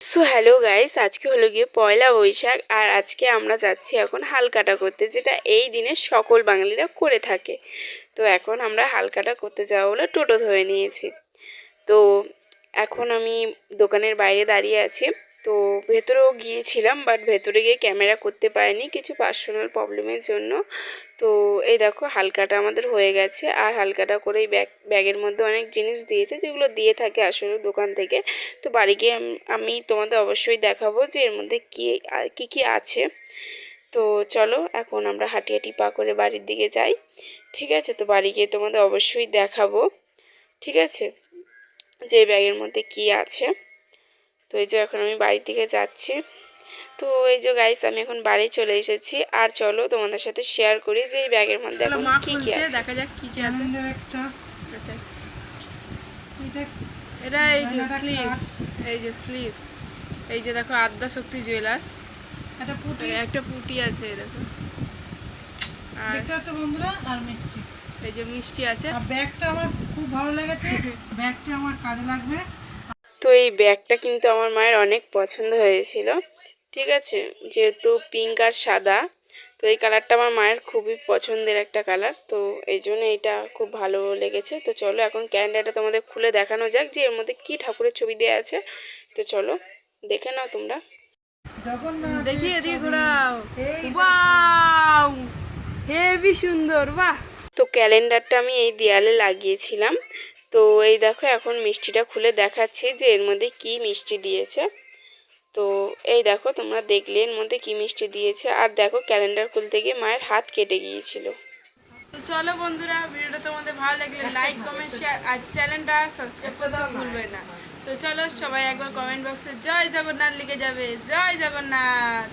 So hello guys আজকে হলো গিয়ে পয়লা বৈশাখ আর আজকে আমরা যাচ্ছি এখন হালকাটা করতে, যেটা এই দিনে সকল বাঙালিরা করে থাকে। তো এখন আমরা হালকাটা করতে যাওয়া বলে টোটো ধরে নিয়েছি। তো এখন আমি দোকানের বাইরে দাঁড়িয়ে আছি। তো ভেতরেও গিয়েছিলাম বাট ভেতরে গিয়ে ক্যামেরা করতে পারিনি, কিছু পার্সোনাল প্রবলেমের জন্য। তো এই দেখো, হালকাটা আমাদের হয়ে গেছে, আর হালকাটা করে এই ব্যাগ ব্যাগের মধ্যে অনেক জিনিস দিয়েছে, যেগুলো দিয়ে থাকে আসলে দোকান থেকে। তো বাড়ি গিয়ে আমি তোমাদের অবশ্যই দেখাবো যে এর মধ্যে কী কী আছে। তো চলো, এখন আমরা হাঁটি হাঁটি পা করে বাড়ির দিকে যাই। ঠিক আছে, তো বাড়ি গিয়ে তোমাদের অবশ্যই দেখাবো। ঠিক আছে? যে ব্যাগের মধ্যে কী আছে। তো এই যে এখন আমি বাড়ির দিকে যাচ্ছি। তো এই যে গাইস আমি এখন বাড়ি চলে এসেছি। আর চলো তোমাদের সাথে শেয়ার করি যে এই ব্যাগের মধ্যে এখন কী কী আছে। দেখা যাক কি কি আছে। একটা। আচ্ছা। এটা এটা এই যে স্লিপ এই যে স্লিপ এই যে দেখো আদ্যা শক্তি জুয়েলার্স একটা পুটি। একটা পুটি আছে এই দেখো। আর দেখতে তো বন্ধুরা আর মিষ্টি। এই যে মিষ্টি আছে। আর ব্যাগটা আমার খুব ভালো লেগেছে ব্যাগটা আমার কাজে লাগবে। তো এই ব্যাগটা কিন্তু আমার মায়ের অনেক পছন্দ হয়েছিল। ঠিক আছে? যেহেতু পিঙ্ক আর সাদা তো এই কালারটা আমার মায়ের খুবই পছন্দের একটা কালার তো এই জন্য এটা খুব ভালো লেগেছে। তো চলো এখন ক্যালেন্ডারটা তোমাদের খুলে দেখানো যাক যে এর মধ্যে কী ঠাকুরের ছবি দেওয়া আছে। তো চলো দেখে নাও তোমরা। জগন্নাথ দেখি এদিকে ঘোরাও। এই হেভি সুন্দর বাহ! তো ক্যালেন্ডারটা আমি এই দেয়ালে লাগিয়েছিলাম। তো এই দেখো এখন মিষ্টিটা খুলে দেখাচ্ছি যে এর মধ্যে কি মিষ্টি দিয়েছে। তো এই দেখো তোমরা দেখলে এর মধ্যে কি মিষ্টি দিয়েছে। আর দেখো ক্যালেন্ডার খুলতে গিয়ে মায়ের হাত কেটে গিয়েছিল। তো চলো বন্ধুরা, ভিডিওটা তোমাদের ভালো লাগলে লাইক কমেন্ট শেয়ার আর চ্যানেলটা সাবস্ক্রাইব করতে ভুলবে না। তো চলো সবাই একবার কমেন্ট বক্সে জয় জগন্নাথ লিখে যাবে। জয় জগন্নাথ!